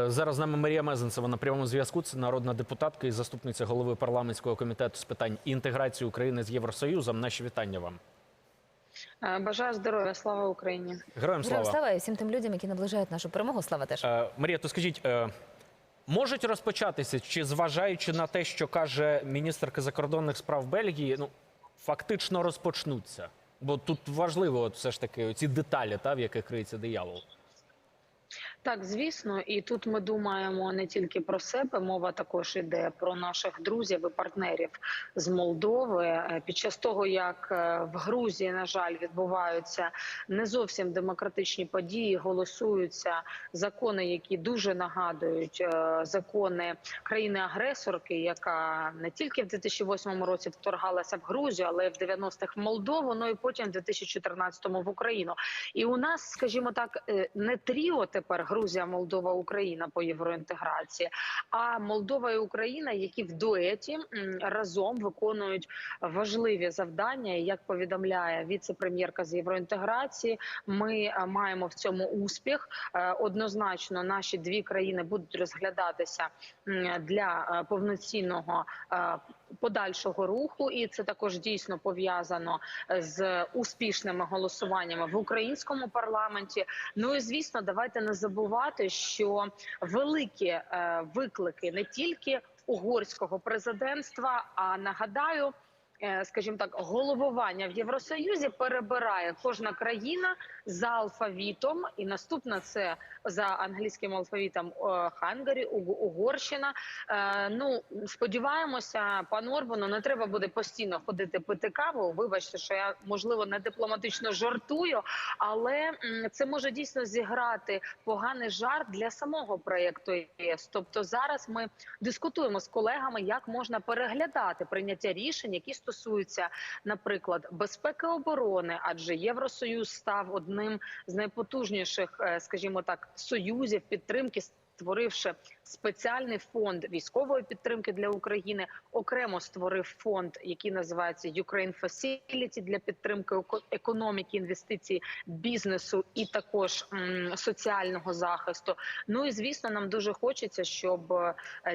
Зараз з нами Марія Мезенцева на прямому зв'язку. Це народна депутатка і заступниця голови парламентського комітету з питань інтеграції України з Євросоюзом. Наші вітання вам. Е, Бажаю здоров'я, слава Україні. Героям Героям слава. слава і всім тим людям, які наближають нашу перемогу. Слава теж. Е, Марія, то скажіть, е, можуть розпочатися, чи зважаючи на те, що каже міністерка закордонних справ Бельгії, ну фактично розпочнуться? Бо тут важливо, от все ж таки, ці деталі, та в яких криється диявол. Так, звісно, і тут ми думаємо не тільки про себе, мова також іде про наших друзів і партнерів з Молдови. Е, Під час того, як е, в Грузії, на жаль, відбуваються не зовсім демократичні події, голосуються закони, які дуже нагадують е, закони країни-агресорки, яка не тільки в 2008 році вторгалася в Грузію, але й в 90-х в Молдову, ну і потім в 2014-му в Україну. І у нас, скажімо так, не тріо тепер Грузія, Молдова, Україна по євроінтеграції, а Молдова і Україна, які в дуеті разом виконують важливі завдання. Як повідомляє віце-прем'єрка з євроінтеграції, ми е, маємо в цьому успіх. Е, Однозначно, наші дві країни будуть розглядатися для е, повноцінного подальшого руху, і це також дійсно пов'язано з успішними голосуваннями в українському парламенті. Ну і звісно, давайте не забувати, що великі е, виклики не тільки угорського президентства, а нагадаю. Е, Скажімо так, головування в Євросоюзі перебирає кожна країна за алфавітом, і наступна це за англійським алфавітом е, Хангарі, Угорщина. Е, Ну сподіваємося, пан Орбану не треба буде постійно ходити пити каву. Вибачте, що я можливо не дипломатично жартую, але це може дійсно зіграти поганий жарт для самого проєкту ЄС. Тобто зараз ми дискутуємо з колегами, як можна переглядати прийняття рішень, які стосуються, наприклад, безпеки оборони, адже Євросоюз став одним з найпотужніших, е, скажімо так, союзів підтримки. Створивши спеціальний фонд військової підтримки для України, окремо створив фонд, який називається Ukraine Facility для підтримки еко- економіки, інвестицій, бізнесу і також соціального захисту. Ну і звісно, нам дуже хочеться, щоб е,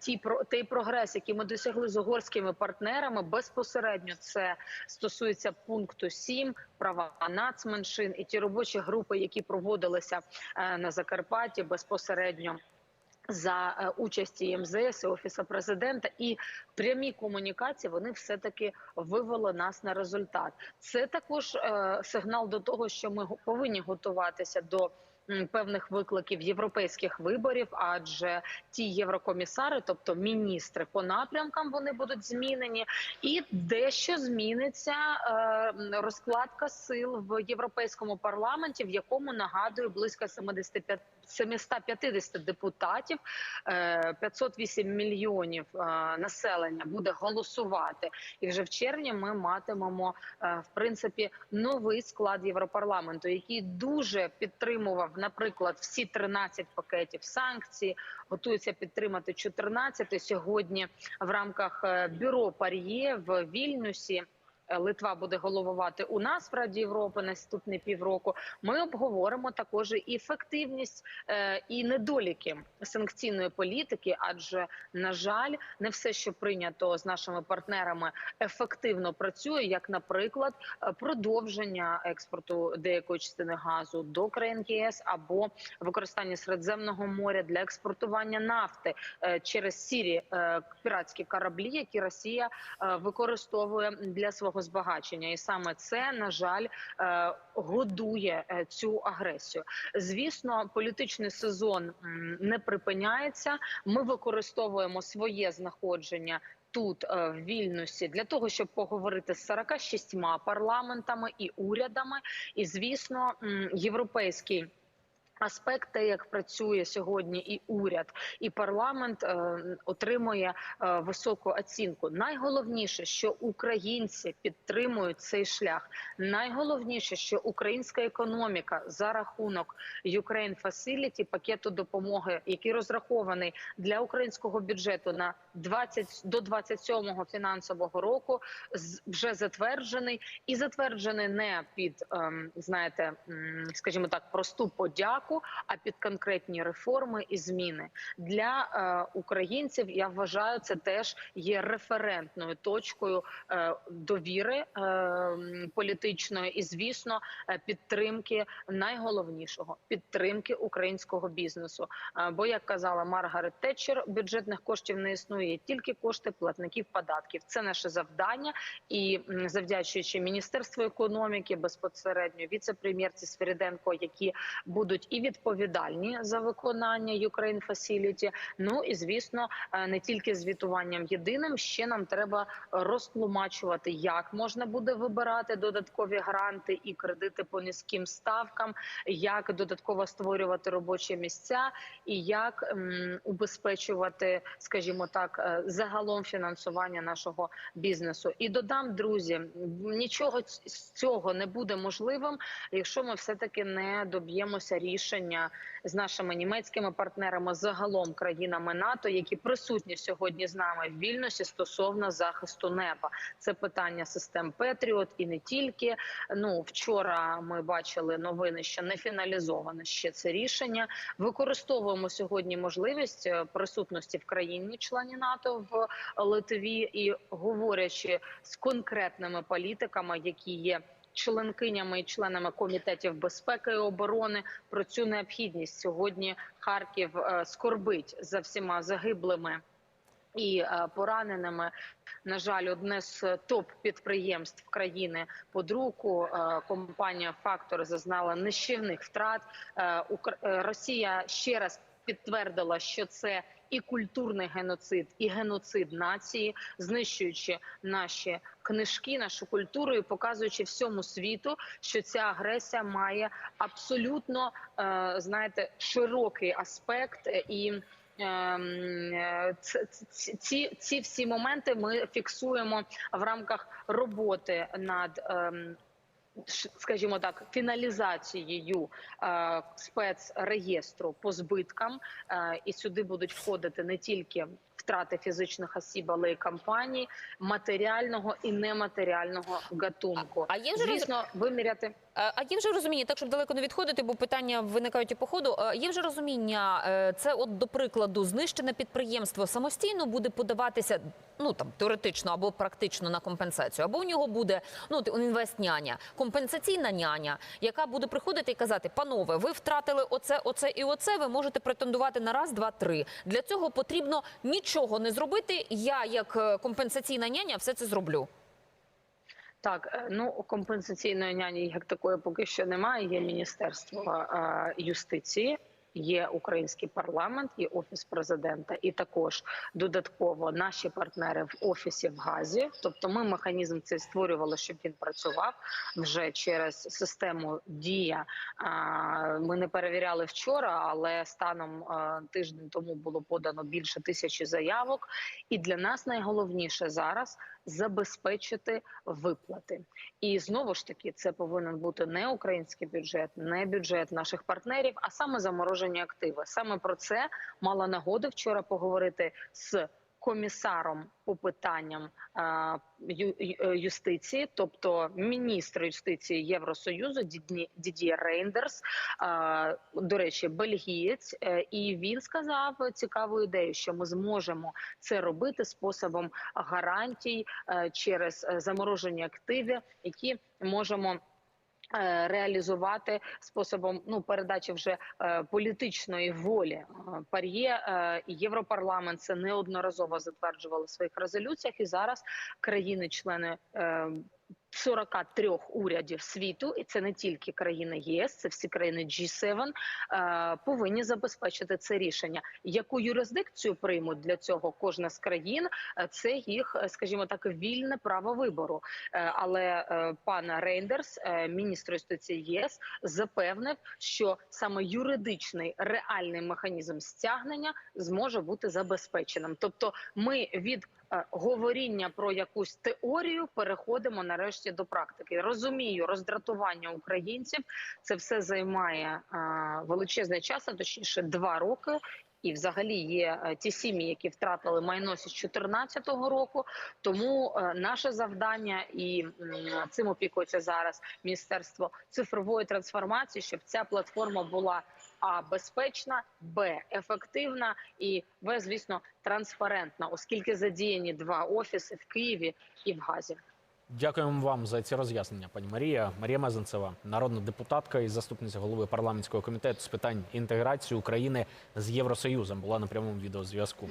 ті той прогрес, який ми досягли з угорськими партнерами, безпосередньо це стосується пункту 7, права нацменшин і ті робочі групи, які проводилися е, на Закарпатті безпосередньо. За е, участі МЗС і офісу президента і прямі комунікації вони все таки вивели нас на результат. Це також е, сигнал до того, що ми повинні готуватися до певних викликів європейських виборів, адже ті єврокомісари, тобто міністри по напрямкам, вони будуть змінені, і дещо зміниться е, розкладка сил в європейському парламенті, в якому нагадую близько 75 750 депутатів, е, 508 мільйонів е, населення буде голосувати. І вже в червні ми матимемо е, в принципі новий склад Європарламенту, який дуже підтримував, наприклад, всі 13 пакетів санкцій, готується підтримати 14 сьогодні в рамках е, бюро Пар'є в Вільнюсі. Е, Литва буде головувати у нас в Раді Європи наступні півроку. Ми обговоримо також і ефективність е, і недоліки санкційної політики, адже на жаль, не все, що прийнято з нашими партнерами, ефективно працює. Як, наприклад, е, продовження експорту деякої частини газу до країн ЄС або використання Середземного моря для експортування нафти через сірі піратські кораблі, які Росія використовує для свого збагачення, і саме це на жаль е, годує е, цю агресію. Звісно, політичний сезон не припиняється. Ми використовуємо своє знаходження. Тут е, в Вільнюсі для того, щоб поговорити з 46 парламентами і урядами, і звісно, європейський аспект, те, як працює сьогодні і уряд, і парламент е, отримує е, високу оцінку. Найголовніше, що українці підтримують цей шлях. Найголовніше, що українська економіка за рахунок Ukraine Facility, пакету допомоги, який розрахований для українського бюджету на 20 до 27-го фінансового року, вже затверджений і затверджений не під ем, знаєте, скажімо так, просту подяку. Подяку, а під конкретні реформи і зміни для е, українців. Я вважаю, це теж є референтною точкою е, довіри е, політичної і, звісно, е, підтримки найголовнішого підтримки українського бізнесу. Е, Бо як казала Маргарет Тетчер, бюджетних коштів не існує тільки кошти платників податків. Це наше завдання, і завдячуючи міністерству економіки, безпосередньо віце-прем'єрці Сферіденко, які будуть і відповідальні за виконання Ukraine Facility, Ну і звісно, е, не тільки звітуванням єдиним, ще нам треба розтлумачувати, як можна буде вибирати додаткові гранти і кредити по низьким ставкам, як додатково створювати робочі місця, і як убезпечувати, скажімо так, е, загалом фінансування нашого бізнесу. І додам, друзі, нічого з цього не буде можливим, якщо ми все таки не доб'ємося рішення з нашими німецькими партнерами, загалом країнами НАТО, які присутні сьогодні з нами в вільності стосовно захисту неба. Це питання систем Петріот і не тільки. Ну вчора ми бачили новини, що не фіналізоване ще це рішення. Використовуємо сьогодні можливість е, присутності в країні-члені НАТО в Литві і говорячи з конкретними політиками, які є. Членкинями і членами комітетів безпеки і оборони про цю необхідність сьогодні Харків е, скорбить за всіма загиблими і е, пораненими. На жаль, одне з топ підприємств країни под руку е, компанія Фактор зазнала нищівних втрат. Росія ще раз підтвердила, що це і культурний геноцид, і геноцид нації, знищуючи наші книжки, нашу культуру і показуючи всьому світу, що ця агресія має абсолютно е, знаєте широкий аспект і. Ем, Ці, ці всі моменти ми фіксуємо в рамках роботи над, ем, скажімо так, фіналізацією е, спецреєстру по збиткам, Е, і сюди будуть входити не тільки втрати фізичних осіб, але й компаній матеріального і нематеріального гатунку. А є вже роз- Звісно, виміряти. А є вже розуміння, так щоб далеко не відходити, бо питання виникають і по ходу. Є вже розуміння, е, це от до прикладу, знищене підприємство самостійно буде подаватися, ну там теоретично або практично на компенсацію, або у нього буде ну інвестняня, компенсаційна няня, яка буде приходити і казати: панове, ви втратили оце, оце і оце. Ви можете претендувати на раз, два, три. Для цього потрібно нічого не зробити. Я, як е, компенсаційна няня, все це зроблю. Так, е, ну компенсаційної няні як такої поки що немає. Є міністерство е, юстиції. Є український парламент, є офіс президента, і також додатково наші партнери в офісі в Газі. Тобто, ми механізм цей створювали, щоб він працював вже через систему Дія. Ми не перевіряли вчора, але станом тиждень тому було подано більше тисячі заявок. І для нас найголовніше зараз забезпечити виплати. І знову ж таки, це повинен бути не український бюджет, не бюджет наших партнерів, а саме заморожені активи. Саме про це мала нагоду вчора поговорити з. Комісаром по питанням ю- е, юстиції, тобто міністр юстиції Євросоюзу Дід'є Рейндерс, до речі, бельгієць, е, і він сказав цікаву ідею, що ми зможемо це робити способом гарантій е, через е, заморожені активи, які можемо. Е, Реалізувати способом ну передачі вже е, політичної волі Е, пар'є і європарламент це неодноразово затверджували в своїх резолюціях, і зараз країни-члени 43 урядів світу, і це не тільки країни ЄС, це всі країни G7, е, повинні забезпечити це рішення. Яку юрисдикцію приймуть для цього кожна з країн? е, Це їх, е, скажімо так, вільне право вибору. Але пан Рейндерс, міністр юстиції ЄС, запевнив, що саме юридичний реальний механізм стягнення зможе бути забезпеченим. Тобто, ми від говоріння про якусь теорію переходимо нарешті до практики. Розумію, роздратування українців це все займає е, величезний час, а точніше два роки. І, взагалі, є е, ті сім'ї, які втратили майно з 2014 року. Тому е, наше завдання, і цим опікується зараз міністерство цифрової трансформації, щоб ця платформа була а безпечна, б ефективна і в, звісно, транспарентна, оскільки задіяні два офіси в Києві і в Газі. Дякуємо вам за ці роз'яснення, пані Марія. Марія Мезенцева, народна депутатка і заступниця голови парламентського комітету з питань інтеграції України з Євросоюзом, була на прямому відеозв'язку.